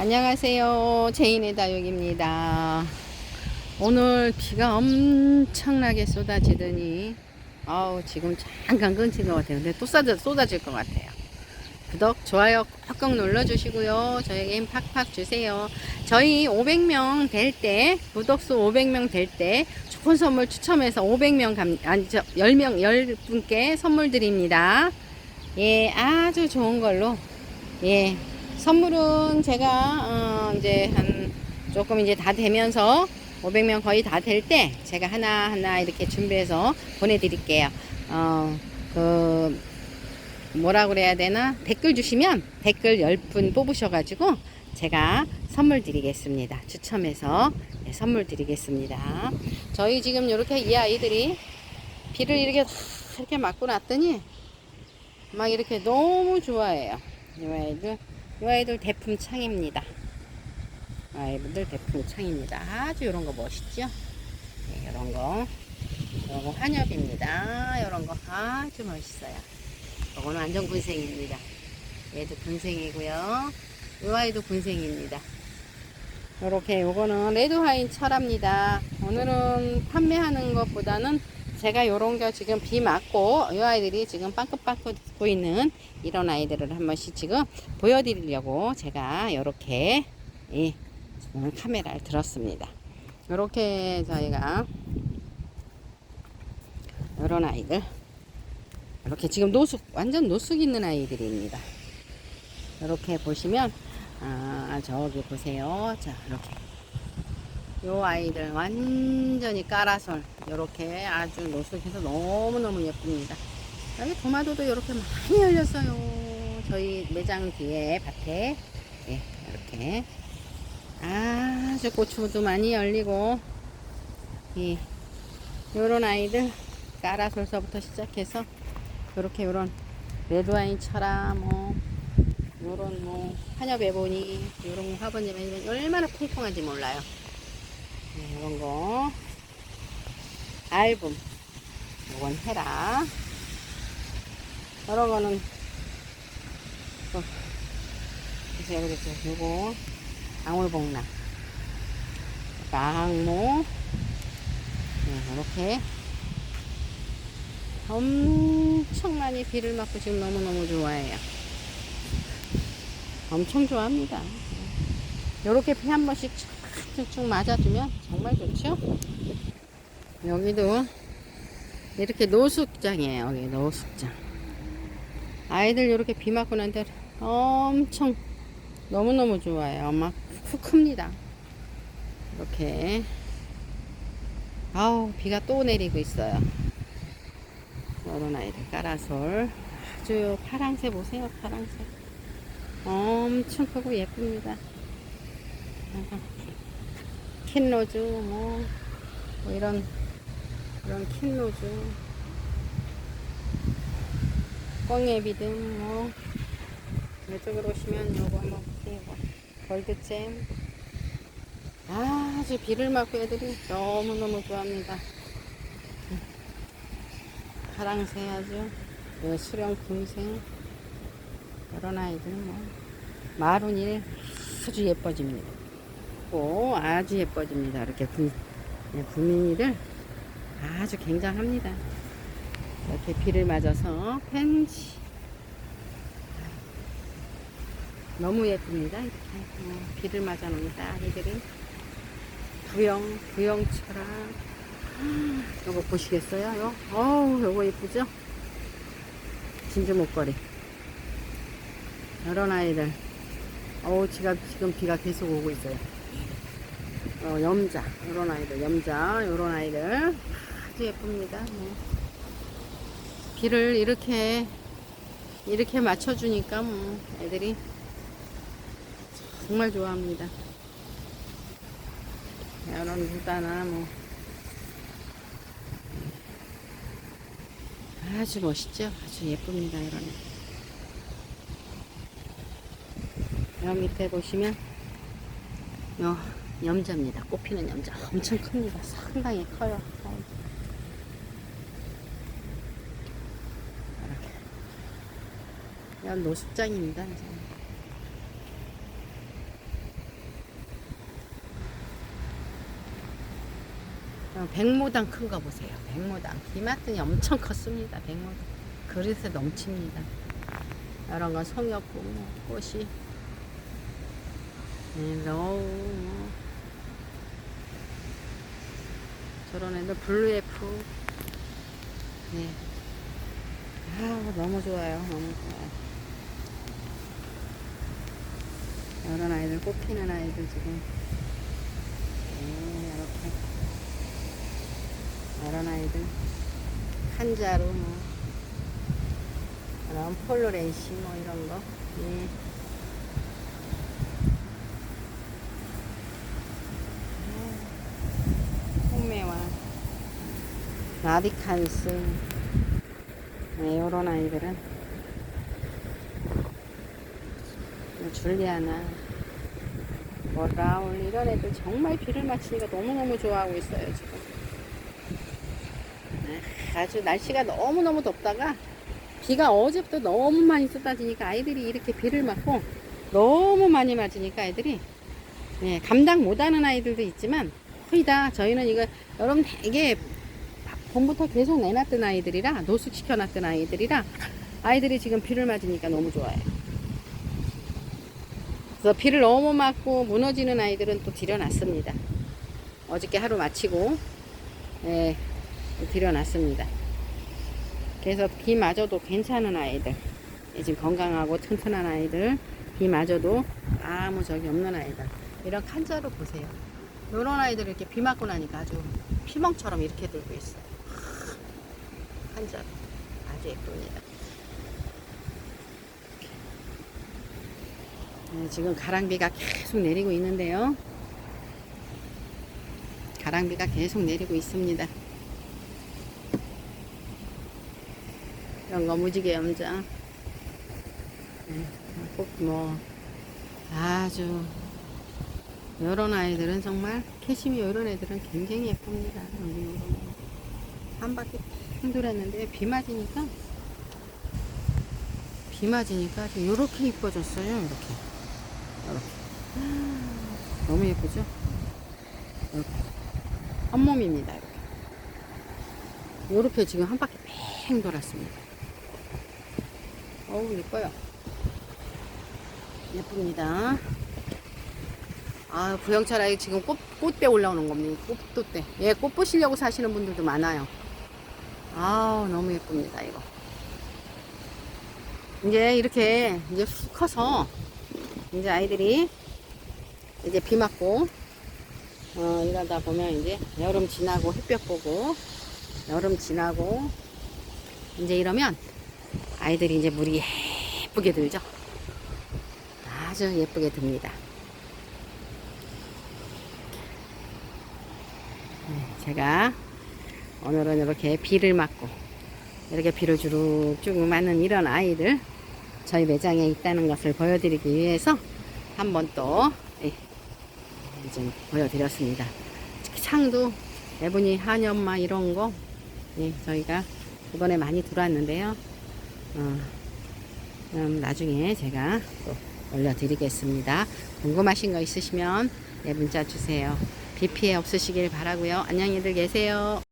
안녕하세요. 제인의 다육입니다. 오늘 비가 엄청나게 쏟아지더니 아우 지금 잠깐 끊긴 것 같아요. 근데 또 쏟아, 쏟아질 것 같아요. 구독, 좋아요 꾹꾹 눌러주시고요. 저에게 힘 팍팍 주세요. 저희 500명 될 때, 구독수 500명 될 때, 좋은 선물 추첨해서 500명 감, 아니, 저, 10명, 10분께 선물 드립니다. 예, 아주 좋은 걸로. 예, 선물은 제가, 어, 이제 한, 조금 이제 다 되면서 500명 거의 다 될 때 제가 하나하나 이렇게 준비해서 보내드릴게요. 어, 그, 뭐라 그래야 되나? 댓글 주시면 댓글 10분 뽑으셔가지고 제가 선물 드리겠습니다. 추첨해서 네, 선물 드리겠습니다. 저희 지금 이렇게 이 아이들이 비를 이렇게 다 이렇게 맞고 났더니 막 이렇게 너무 좋아해요. 이 아이들, 이 아이들 대품창입니다. 아이들 대품창입니다. 아주 이런 거 멋있죠? 네, 이런 거. 이런 거 환엽입니다. 이런 거 아주 멋있어요. 이거는 완전 군생입니다. 얘도 군생이고요. 이 아이도 군생입니다. 이렇게 요거는 레드화인 철합니다. 오늘은 판매하는 것보다는 제가 요런 거 지금 비 맞고 이 아이들이 지금 빵긋빵긋 웃고 있는 이런 아이들을 한 번씩 지금 보여드리려고 제가 요렇게 예, 지금 카메라를 들었습니다. 요렇게 저희가 요런 아이들 이렇게 지금 노숙 완전 노숙 있는 아이들입니다. 이렇게 보시면 아 저기 보세요. 자 이렇게 요 아이들 완전히 까라솔 이렇게 아주 노숙해서 너무너무 예쁩니다. 여기 토마토도 이렇게 많이 열렸어요. 저희 매장 뒤에 밭에 예, 이렇게 아주 고추도 많이 열리고 예, 요런 아이들 까라솔서부터 시작해서 요렇게 요런 레드와인처럼 뭐 요런 뭐 한여배보니 요런 화분이면 얼마나 풍성한지 몰라요. 네, 이런 거. 알붐 요건 해라. 이런 거는 또 보세요 그렇죠. 요거 방울복락. 강모. 네, 이렇게. 엄청 많이 비를 맞고 지금 너무너무 좋아해요. 엄청 좋아합니다. 이렇게 비한 번씩 쭉쭉 맞아주면 정말 좋죠? 여기도 이렇게 노숙장이에요. 여기 노숙장. 아이들 이렇게 비 맞고 난 데 엄청 너무너무 좋아해요. 막 푹 큽니다. 이렇게. 아우, 비가 또 내리고 있어요. 이런 아이들 까라솔 아주 파랑새 보세요 파랑새 엄청 크고 예쁩니다 킨 로즈 뭐, 뭐 이런 이런 킨 로즈. 꽁예비등 뭐. 이쪽으로 오시면 요거 한번 보세요 골드잼. 아주 비를 맞고 애들이 너무너무 좋아합니다. 파랑새 아주 네, 수령 금생. 이런 아이들 뭐. 마룬일 아주 예뻐집니다. 또 아주 예뻐집니다. 이렇게 분, 네, 분민이들 아주 굉장합니다. 이렇게 비를 맞아서 펜지 너무 예쁩니다. 이렇게 어, 비를 맞아 놓으니까 아이들이 부영 부영처럼 요거 보시겠어요? 요? 어우, 요거 예쁘죠? 진주 목걸이. 이런 아이들. 어우, 지금 비가 계속 오고 있어요. 어, 염자. 이런 아이들. 염자. 이런 아이들. 아주 예쁩니다. 뭐. 비를 이렇게, 이렇게 맞춰주니까, 뭐, 애들이 정말 좋아합니다. 이런 무다나, 뭐. 아주 멋있죠? 아주 예쁩니다, 이런. 여기 밑에 보시면, 요, 염자입니다. 꽃피는 염자. 엄청 큽니다. 상당히 커요. 이렇게. 노숙장입니다. 이제. 어, 백모당 큰 거 보세요. 백모당. 이마트니 엄청 컸습니다. 백모당. 그릇에 넘칩니다. 이런 건 송엽고 뭐, 꽃이. 네, 너무. 저런 애들 블루에프 네. 아 너무 좋아요. 너무 좋아요. 이런 아이들 꽃 피는 아이들 지금 네, 이렇게 이런 아이들 한자로 뭐 그런 폴로렌시 뭐 이런 거 예. 홍매와 라디칸스. 네, 요런 아이들은 뭐 줄리아나 뭐 라울 이런 애들 정말 비를 맞추니까 너무너무 좋아하고 있어요 지금. 네, 아주 날씨가 너무너무 덥다가 비가 어제부터 너무 많이 쏟아지니까 아이들이 이렇게 비를 맞고 너무 많이 맞으니까 아이들이 네, 감당 못하는 아이들도 있지만 거의 다 저희는 이거 여러분 되게 봄부터 계속 내놨던 아이들이라 노숙시켜놨던 아이들이라 아이들이 지금 비를 맞으니까 너무 좋아요. 그래서 비를 너무 맞고 무너지는 아이들은 또 들여놨습니다. 어저께 하루 마치고 예, 들여놨습니다. 그래서 비 맞아도 괜찮은 아이들 예, 지금 건강하고 튼튼한 아이들 비 맞아도 아무 적이 없는 아이들 이런 칸자루 보세요. 이런 아이들 이렇게 비 맞고 나니까 아주 피멍처럼 이렇게 들고 있어요. 한자루 아주 예쁩니다. 네, 지금 가랑비가 계속 내리고 있는데요. 가랑비가 계속 내리고 있습니다. 이런 거 무지개 염장. 네, 꼭 뭐, 아주, 이런 아이들은 정말, 캐시미 이런 애들은 굉장히 예쁩니다. 한 바퀴 핑 돌았는데, 비 맞으니까, 비 맞으니까 좀 요렇게 이뻐졌어요. 이렇게. 이렇게. 너무 예쁘죠? 이렇게. 한몸입니다. 이렇게. 요렇게 지금 한 바퀴 뺑 돌았습니다. 어우, 예뻐요. 예쁩니다. 아, 부영철 아이 지금 꽃, 꽃대 올라오는 겁니다. 꽃도대. 예, 꽃 보시려고 사시는 분들도 많아요. 아우, 너무 예쁩니다, 이거. 이제 이렇게 이제 쑥 커서 이제 아이들이 이제 비 맞고 어, 이러다 보면 이제 여름 지나고 햇볕 보고 여름 지나고 이제 이러면 아이들이 이제 물이 예쁘게 들죠. 아주 예쁘게 듭니다. 네, 제가 오늘은 이렇게 비를 맞고 이렇게 비를 주룩주룩 맞는 이런 아이들 저희 매장에 있다는 것을 보여드리기 위해서 한번 또 예, 좀 보여드렸습니다. 특히 창도 에보니 한연마 이런 거 예, 저희가 이번에 많이 들어왔는데요. 어, 그럼 나중에 제가 또 올려드리겠습니다. 궁금하신 거 있으시면 네, 문자 주세요. 비 피해 없으시길 바라고요. 안녕히들 계세요.